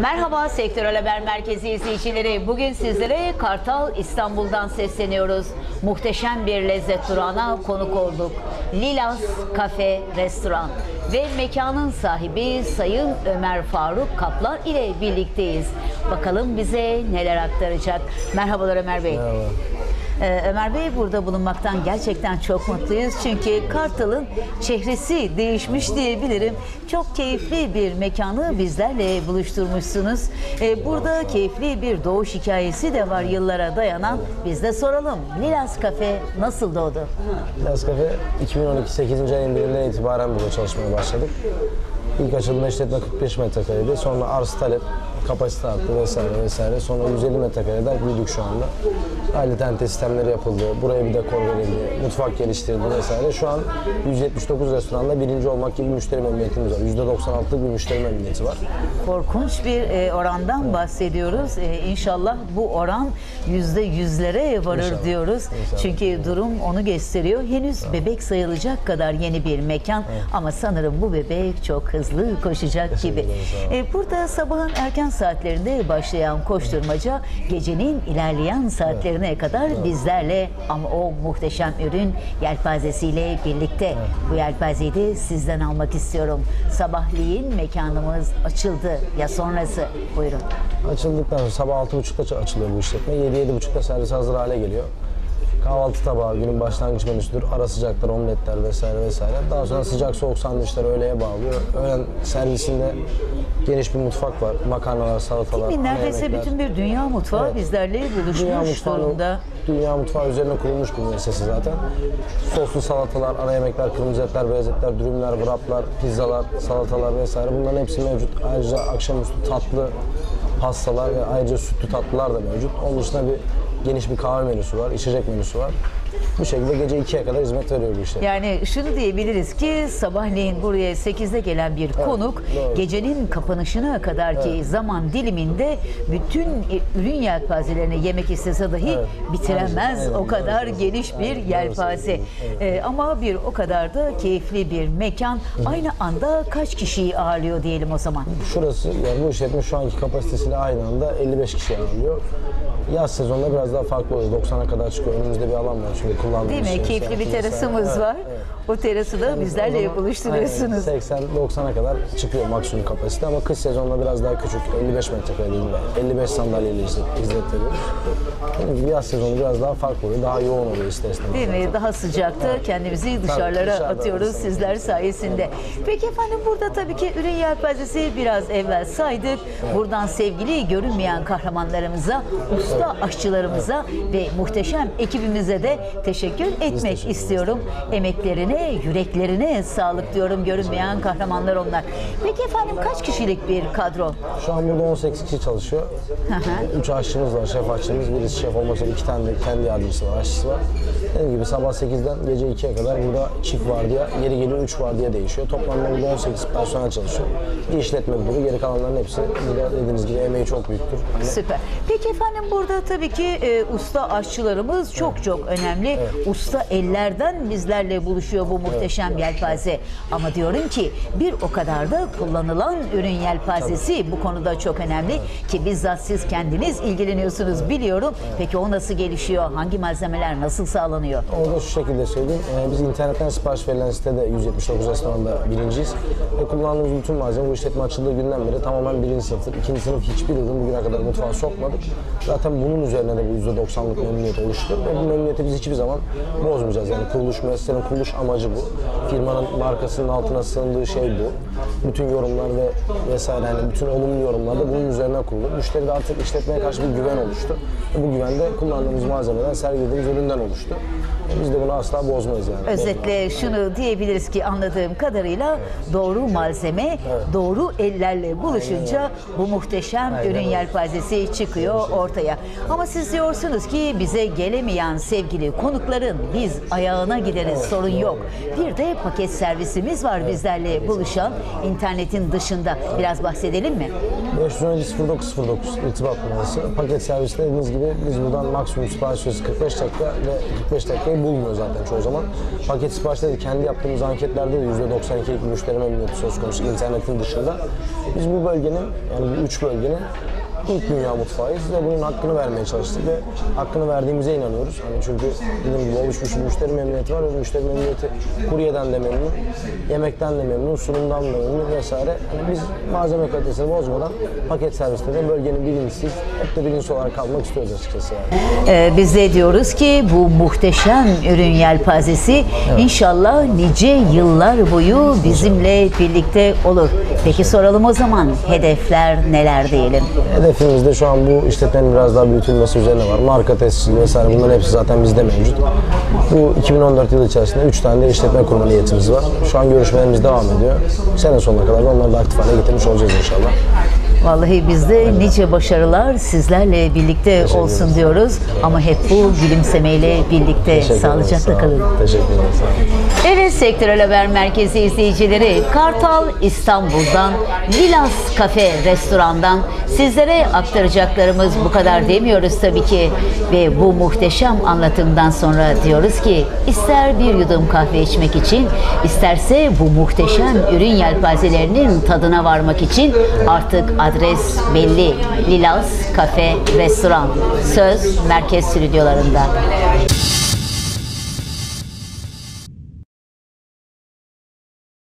Merhaba Sektörel Haber Merkezi izleyicileri. Bugün sizlere Kartal İstanbul'dan sesleniyoruz. Muhteşem bir lezzet durağına konuk olduk. Lilas Kafe Restoran ve mekanın sahibi Sayın Ömer Faruk Kaplan ile birlikteyiz. Bakalım bize neler aktaracak. Merhabalar Ömer Bey. Merhaba. Ee, Ömer Bey burada bulunmaktan gerçekten çok mutluyuz. Çünkü Kartal'ın çehresi değişmiş diyebilirim. Çok keyifli bir mekanı bizlerle buluşturmuşsunuz. Ee, burada keyifli bir doğuş hikayesi de var yıllara dayanan. Biz de soralım. Lilas Kafe nasıl doğdu? Las Cafe 2012 8. ayın birinden itibaren burada çalışmaya başladık. İlk açılma işletme 45 metrekareydi. Sonra arz talep, kapasite arttı vesaire vesaire. Sonra 150 metrekareden büyüdük şu anda. Aile sistemleri yapıldı. Buraya bir dekor verildi. Mutfak geliştirildi vesaire. Şu an 179 restoranda birinci olmak gibi müşteri memnuniyetimiz var. %96'lık bir müşteri memnuniyeti var. Korkunç bir e, orandan bahsediyoruz. E, İnşallah bu oran yüzde yüzlere varır İnşallah. diyoruz. İnşallah. Çünkü durum onu gösteriyor. Henüz bebek sayılacak kadar yeni bir mekan ama sanırım bu bebek çok hızlı koşacak gibi. E, burada sabahın erken saatlerinde başlayan koşturmaca gecenin ilerleyen saatlerine kadar bizlerle ama o muhteşem ürün yelpazesiyle birlikte. Bu yelpazeyi de sizden almak istiyorum. Sabahleyin mekanımız açıldı ya sonrası. Buyurun. Açıldıktan sonra sabah 6.30'da açılıyor bu işletme. 7-7.30'da servis hazır hale geliyor. Kahvaltı tabağı, günün başlangıç menüsüdür. Ara sıcaklar, omletler vesaire vesaire. Daha sonra sıcak soğuk sandviçler öğleye bağlıyor. Öğlen servisinde geniş bir mutfak var. Makarnalar, salatalar, Kimin ana neredeyse yemekler. bütün bir dünya mutfağı Evet. bizlerle Dünya buluşmuş mutfağı, durumda. dünya mutfağı üzerine kurulmuş bir müessese zaten. Soslu salatalar, ana yemekler, kırmızı etler, beyaz etler, dürümler, wraplar, pizzalar, salatalar vesaire bunların hepsi mevcut. Ayrıca akşamüstü tatlı pastalar ve ayrıca sütlü tatlılar da mevcut. Onun dışında bir geniş bir kahve menüsü var, içecek menüsü var. Bu şekilde gece 2'ye kadar hizmet veriyor bu işte. Yani şunu diyebiliriz ki sabahleyin buraya 8'de gelen bir konuk doğru. gecenin kapanışına kadarki zaman diliminde bütün ürün yelpazelerini yemek istese dahi Evet. bitiremez. Aynen, o kadar doğru geniş bir Evet, doğru yelpaze. söylüyorsun. Ee, ama bir o kadar da keyifli bir mekan. Aynı anda kaç kişiyi ağırlıyor diyelim o zaman? Şurası yani bu işletme şu anki kapasitesiyle aynı anda 55 kişi ağırlıyor. Yaz sezonunda biraz daha farklı oluyor. 90'a kadar çıkıyor. Önümüzde bir alan var çünkü kullandığımız Değil mi? şey, Keyifli bir terasımız Evet, var. evet. O terası da bizlerle buluşturuyorsunuz. 80-90'a kadar çıkıyor maksimum kapasite ama kış sezonunda biraz daha küçük 55 metrekare değil de 55 sandalyeyle. Dediğim gibi yaz sezonu biraz daha farklı oluyor. Daha yoğun oluyor ister istemez. Değil mi? Daha sıcakta kendimizi dışarılara dışarıda atıyoruz aslında. sizler sayesinde. Peki efendim burada tabii ki ürün yelpazesi biraz evvel saydık. Buradan sevgili görünmeyen kahramanlarımıza, usta aşçılarımıza ve muhteşem ekibimize de teşekkür etmek teşekkür istiyorum. Emeklerine, yüreklerine sağlık diyorum görünmeyen kahramanlar onlar. Peki efendim kaç kişilik bir kadro? Şu an burada 18 kişi çalışıyor. 3 aşçımız var, şef aşçımız. Birisi şef olmak üzere iki tane de kendi yardımcısı var, aşçısı var. Dediğim gibi sabah 8'den gece 2'ye kadar burada çift vardiya, yeri geliyor 3 vardiya değişiyor. Toplamda burada 18 personel çalışıyor. Bir işletme müdürü, geri kalanların hepsi burada dediğiniz gibi emeği çok büyüktür. Süper. Peki efendim burada tabii ki e, usta aşçılarımız çok çok önemli. Usta ellerden bizlerle buluşuyor bu muhteşem yelpaze. Ama diyorum ki bir o kadar da kullanılan ürün yelpazesi bu konuda çok önemli ki bizzat siz kendiniz ilgileniyorsunuz biliyorum. Peki o nasıl gelişiyor? Hangi malzemeler nasıl sağlanıyor? Orada şu şekilde söyleyeyim. Ee, biz internetten sipariş verilen sitede 179 restoranda birinciyiz. Ve kullandığımız bütün malzeme bu işletme açıldığı günden beri tamamen birinci sınıftır. İkinci sınıf hiçbir ürün bugüne kadar mutfağa sokmadık. Zaten bunun üzerine de bu %90'lık memnuniyet oluştu. Ve bu memnuniyeti biz hiçbir zaman bozmayacağız. Yani kuruluş, müessesenin kuruluş amacı bu. Firmanın markasının altına sığındığı şey bu. Bütün yorumlar ve vesaire yani bütün olumlu yorumlar da bunun üzerine kurulu. Müşteri de artık işletmeye karşı bir güven oluştu. Ve bu güven de kullandığımız malzemeden, sergilediğimiz üründen oluştu. Biz de bunu asla bozmayız yani. Özetle şunu diyebiliriz ki anladığım kadarıyla doğru malzeme doğru ellerle buluşunca bu muhteşem Aynen ürün yelpazesi çıkıyor ortaya. Ama siz diyorsunuz ki bize gelemeyen sevgili konukların biz ayağına gideriz sorun yok. Bir de paket servisimiz var bizlerle buluşan internetin dışında. Biraz bahsedelim mi? 517 0909 irtibat numarası. Paket dediğiniz gibi biz buradan maksimum sipariş süresi 45 dakika ve 45 dakikayı bulmuyor zaten çoğu zaman. Paket siparişte de kendi yaptığımız anketlerde de %92'lik bir müşteri memnuniyeti söz konusu internetin dışında. Biz bu bölgenin yani bu üç bölgenin ilk dünya mutfağıyız ve bunun hakkını vermeye çalıştık ve hakkını verdiğimize inanıyoruz. Hani çünkü dediğim gibi oluşmuş bir müşteri memnuniyeti var. O müşteri memnuniyeti kuryeden de memnun, yemekten de memnun, sunumdan da memnun vesaire. Hani biz malzeme kalitesini bozmadan paket serviste de bölgenin birincisiyiz. Hep de birinci olarak kalmak istiyoruz açıkçası yani. Ee, biz de diyoruz ki bu muhteşem ürün yelpazesi inşallah nice yıllar boyu bizimle birlikte olur. Peki soralım o zaman hedefler neler diyelim? Hedefimizde şu an bu işletmenin biraz daha büyütülmesi üzerine var. Marka tescili vesaire bunların hepsi zaten bizde mevcut. Bu 2014 yılı içerisinde 3 tane de işletme kurma niyetimiz var. Şu an görüşmelerimiz devam ediyor. Sene sonuna kadar da onları da aktif hale getirmiş olacağız inşallah. Vallahi bizde nice başarılar sizlerle birlikte olsun diyoruz. Ama hep bu gülümsemeyle birlikte sağlıcakla kalın. Teşekkür ederim. Evet Sektörel Haber Merkezi izleyicileri Kartal İstanbul'dan Lilas Kafe Restoran'dan sizlere aktaracaklarımız bu kadar demiyoruz tabii ki ve bu muhteşem anlatımdan sonra diyoruz ki ister bir yudum kahve içmek için isterse bu muhteşem ürün yelpazelerinin tadına varmak için artık adres belli. Lilas Kafe Restoran. Söz Merkez Stüdyolarında.